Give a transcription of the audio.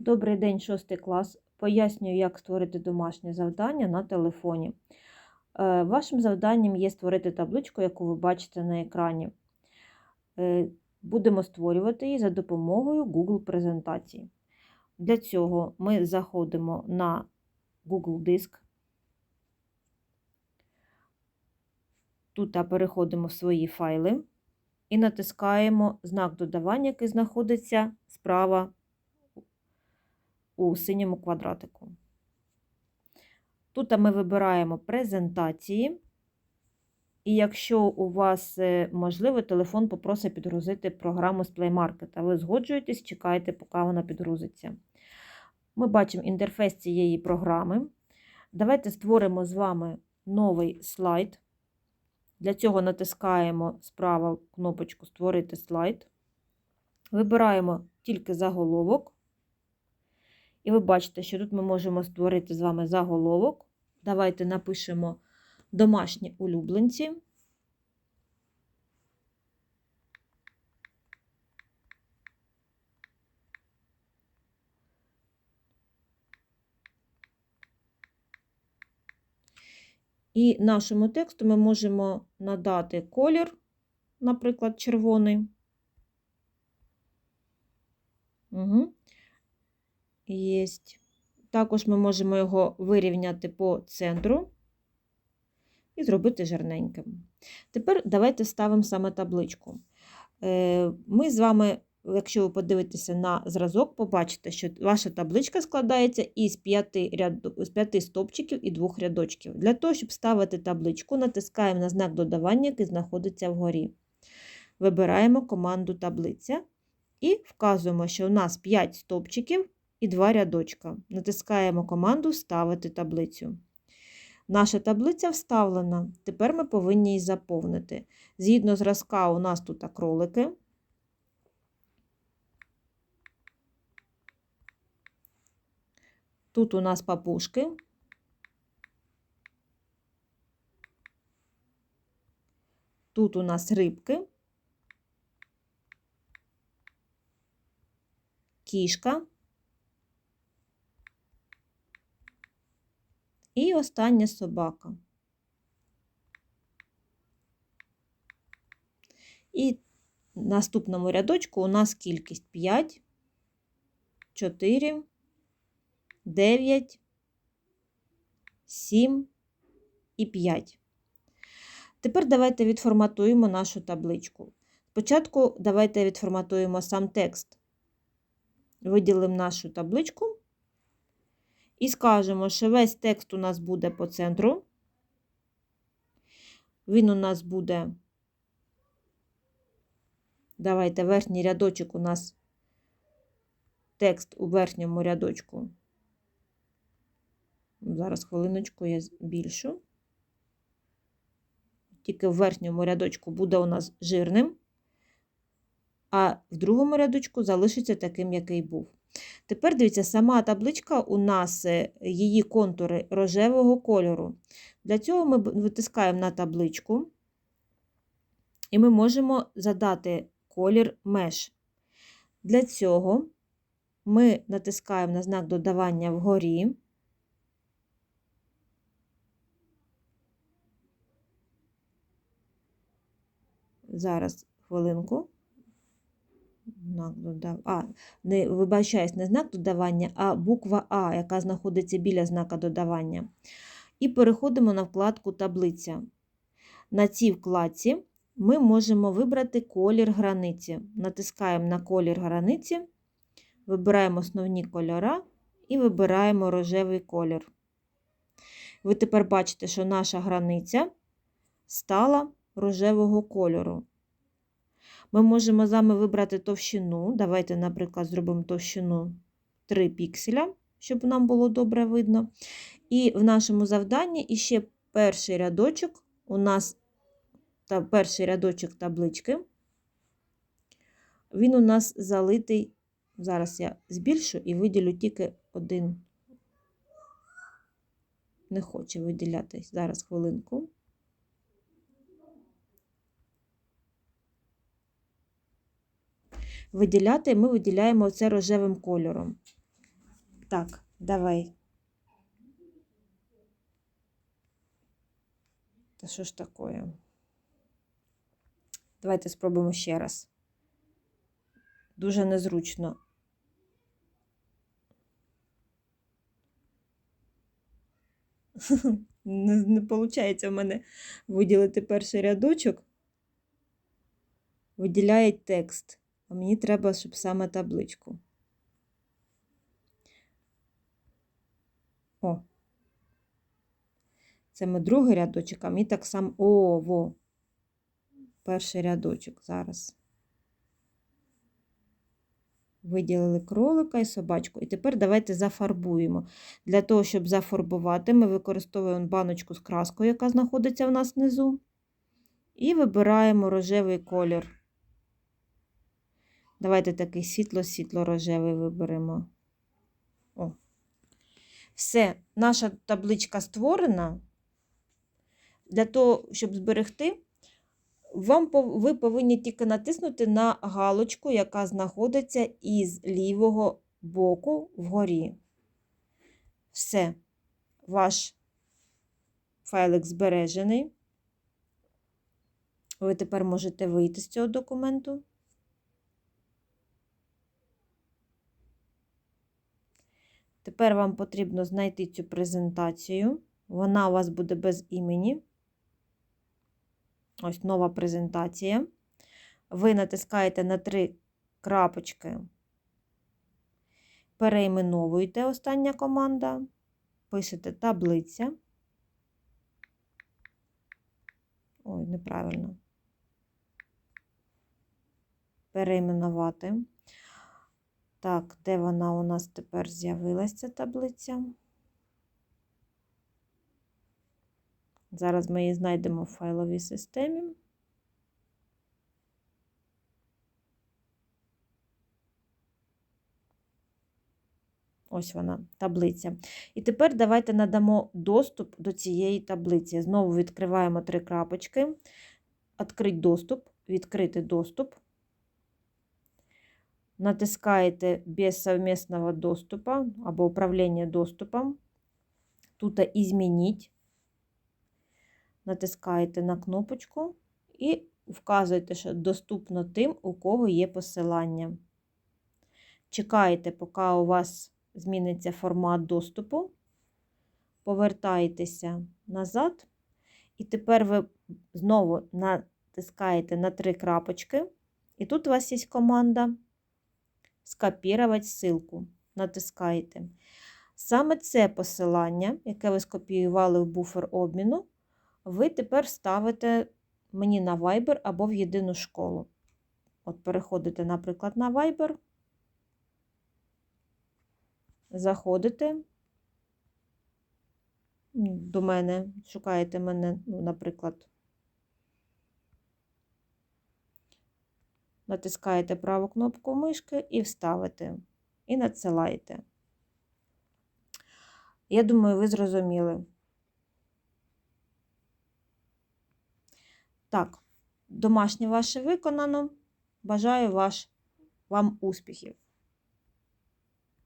Добрий день, 6 клас. Пояснюю, як створити домашнє завдання на телефоні. Е, Вашим завданням є створити табличку, яку ви бачите на екрані. Е, Будемо створювати її за допомогою Google презентації. Для цього ми заходимо на Google Диск. Тут переходимо в свої файли і натискаємо знак додавання, який знаходиться справа у синьому квадратику. Тут ми вибираємо презентації, і якщо у вас е, можливо, телефон попросить підгрузити програму з Play Market, ви згоджуєтесь, чекаєте, поки вона підгрузиться. Ми бачимо інтерфейс цієї програми. Давайте створимо з вами новий слайд. Для цього натискаємо справа кнопочку Створити слайд. Вибираємо тільки заголовок. І ви бачите, що тут ми можемо створити з вами заголовок. Давайте напишемо домашні улюбленці. І нашому тексту ми можемо надати колір, наприклад, червоний. Угу. Єсть. Також ми можемо його вирівняти по центру і зробити жирненьким. Тепер давайте ставимо саме табличку. Е, ми з вами, якщо ви подивитеся на зразок, побачите, що ваша табличка складається із п'яти ряд... з п'яти стопчиків і двох рядочків. Для того, щоб ставити табличку, натискаємо на знак додавання, який знаходиться вгорі. Вибираємо команду таблиця і вказуємо, що у нас 5 стопчиків і два рядочка. Натискаємо команду Вставити таблицю. Наша таблиця вставлена. Тепер ми повинні її заповнити. Згідно зразка, у нас тут кролики. Тут у нас папушки. Тут у нас рибки. Кішка. І остання собака. І в наступному рядочку у нас кількість 5, 4, 9, 7 і 5. Тепер давайте відформатуємо нашу табличку. Спочатку давайте відформатуємо сам текст. Виділимо нашу табличку. І скажемо, що весь текст у нас буде по центру. Він у нас буде, давайте верхній рядочок у нас текст у верхньому рядочку. Зараз хвилиночку я збільшу. Тільки в верхньому рядочку буде у нас жирним, а в другому рядочку залишиться таким, який був. Тепер дивіться, сама табличка у нас е, її контури рожевого кольору. Для цього ми витискаємо на табличку, і ми можемо задати колір меж. Для цього ми натискаємо на знак додавання вгорі. Зараз хвилинку. Знак додав... А, не вибачаюсь, не знак додавання, а буква А, яка знаходиться біля знака додавання. І переходимо на вкладку Таблиця. На цій вкладці ми можемо вибрати колір границі. Натискаємо на колір границі, вибираємо основні кольора і вибираємо рожевий колір. Ви тепер бачите, що наша границя стала рожевого кольору. Ми можемо з вами вибрати товщину. Давайте, наприклад, зробимо товщину 3 пікселя, щоб нам було добре видно. І в нашому завданні іще перший рядочок у нас та перший рядочок таблички. Він у нас залитий. Зараз я збільшу і виділю тільки один. Не хоче виділятись. Зараз хвилинку. Виділяти, ми виділяємо це рожевим кольором. Так, давай. Та що ж таке? Давайте спробуємо ще раз. Дуже незручно. Не, не виходить в мене виділити перший рядочок. Виділяє текст. А мені треба, щоб саме табличку. О. Це ми другий рядочок, а мені так само. О, во. Перший рядочок зараз. Виділили кролика і собачку. І тепер давайте зафарбуємо. Для того, щоб зафарбувати, ми використовуємо баночку з краскою, яка знаходиться в нас внизу. І вибираємо рожевий колір. Давайте такий світло-світло-рожевий виберемо. О. Все, наша табличка створена. Для того, щоб зберегти, вам, ви повинні тільки натиснути на галочку, яка знаходиться із лівого боку вгорі. Все, ваш файлик збережений. Ви тепер можете вийти з цього документу. Тепер вам потрібно знайти цю презентацію. Вона у вас буде без імені. Ось нова презентація. Ви натискаєте на три крапочки, перейменовуєте остання команда, пишете таблиця. Ой, неправильно. Перейменувати. Так, де вона у нас тепер з'явилася ця таблиця? Зараз ми її знайдемо в файловій системі. Ось вона, таблиця. І тепер давайте надамо доступ до цієї таблиці. Знову відкриваємо три крапочки. Відкрити доступ, відкрити доступ. Натискаєте без совместного доступу або управління доступом. Тут «Изменить» натискаєте на кнопочку і вказуєте, що доступно тим, у кого є посилання. Чекаєте, поки у вас зміниться формат доступу, повертаєтеся назад, і тепер ви знову натискаєте на три крапочки, і тут у вас є команда скопірувати ссылку. Натискаєте. Саме це посилання, яке ви скопіювали в буфер обміну, ви тепер ставите мені на Viber або в єдину школу. От переходите, наприклад, на Viber, заходите до мене, шукаєте мене, ну, наприклад, натискаєте праву кнопку мишки і вставите, і надсилаєте. Я думаю, ви зрозуміли. Так, домашнє ваше виконано. Бажаю ваш, вам успіхів!